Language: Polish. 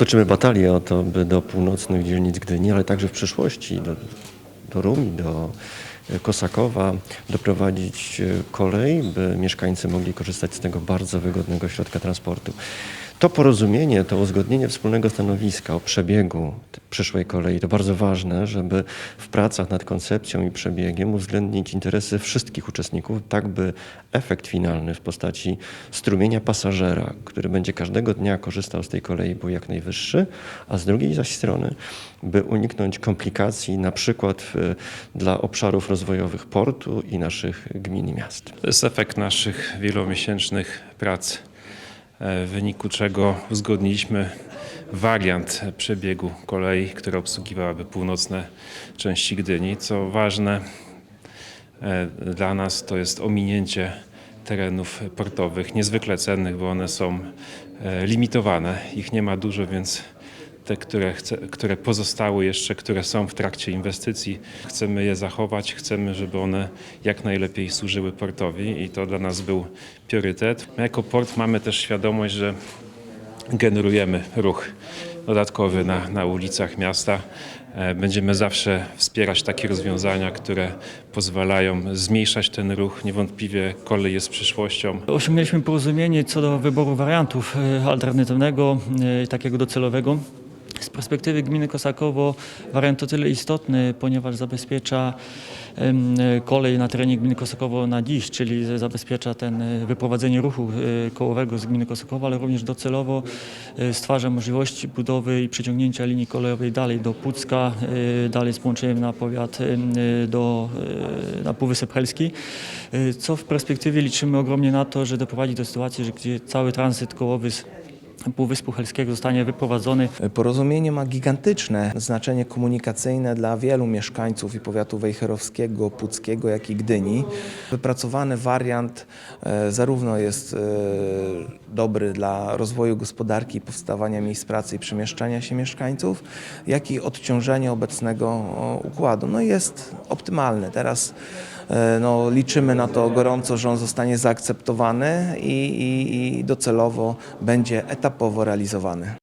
Toczymy batalię o to, by do północnych dzielnic Gdyni, ale także w przyszłości do, do Rumi, do e, Kosakowa doprowadzić e, kolej, by mieszkańcy mogli korzystać z tego bardzo wygodnego środka transportu. To porozumienie, to uzgodnienie wspólnego stanowiska o przebiegu przyszłej kolei to bardzo ważne, żeby w pracach nad koncepcją i przebiegiem uwzględnić interesy wszystkich uczestników, tak by efekt finalny w postaci strumienia pasażera, który będzie każdego dnia korzystał z tej kolei, był jak najwyższy, a z drugiej zaś strony, by uniknąć komplikacji na przykład w, dla obszarów rozwojowych portu i naszych gmin i miast. To jest efekt naszych wielomiesięcznych prac, w wyniku czego uzgodniliśmy wariant przebiegu kolei, która obsługiwałaby północne części Gdyni. Co ważne, e, dla nas to jest ominięcie terenów portowych, niezwykle cennych, bo one są e, limitowane. Ich nie ma dużo, więc te, które, chce, które pozostały jeszcze, które są w trakcie inwestycji, chcemy je zachować, chcemy, żeby one jak najlepiej służyły portowi i to dla nas był priorytet. My jako port mamy też świadomość, że generujemy ruch dodatkowy na, na ulicach miasta. E, Będziemy zawsze wspierać takie rozwiązania, które pozwalają zmniejszać ten ruch. Niewątpliwie kolej jest przyszłością. Osiągnęliśmy porozumienie co do wyboru wariantów e, alternatywnego, e, takiego docelowego. Z perspektywy gminy Kosakowo wariant o tyle istotny, ponieważ zabezpiecza kolej na terenie gminy Kosakowo na dziś, czyli zabezpiecza ten e, wyprowadzenie ruchu e, kołowego z gminy Kosakowo, ale również docelowo e, stwarza możliwości budowy i przeciągnięcia linii kolejowej dalej do Pucka, dalej z połączeniem na powiat do, na Półwysep Helski, co w perspektywie liczymy ogromnie na to, że doprowadzi do sytuacji, że gdzie cały tranzyt kołowy z Półwyspu Helskiego zostanie wyprowadzony Porozumienie ma gigantyczne znaczenie komunikacyjne dla wielu mieszkańców i powiatu wejherowskiego, puckiego, jak i Gdyni. Wypracowany wariant e, zarówno jest e, dobry dla rozwoju gospodarki, powstawania miejsc pracy i przemieszczania się mieszkańców, jak i odciążenia obecnego układu. No jest optymalny. Teraz e, no, liczymy na to gorąco, że on zostanie zaakceptowany i, i, i docelowo będzie etapowo realizowany.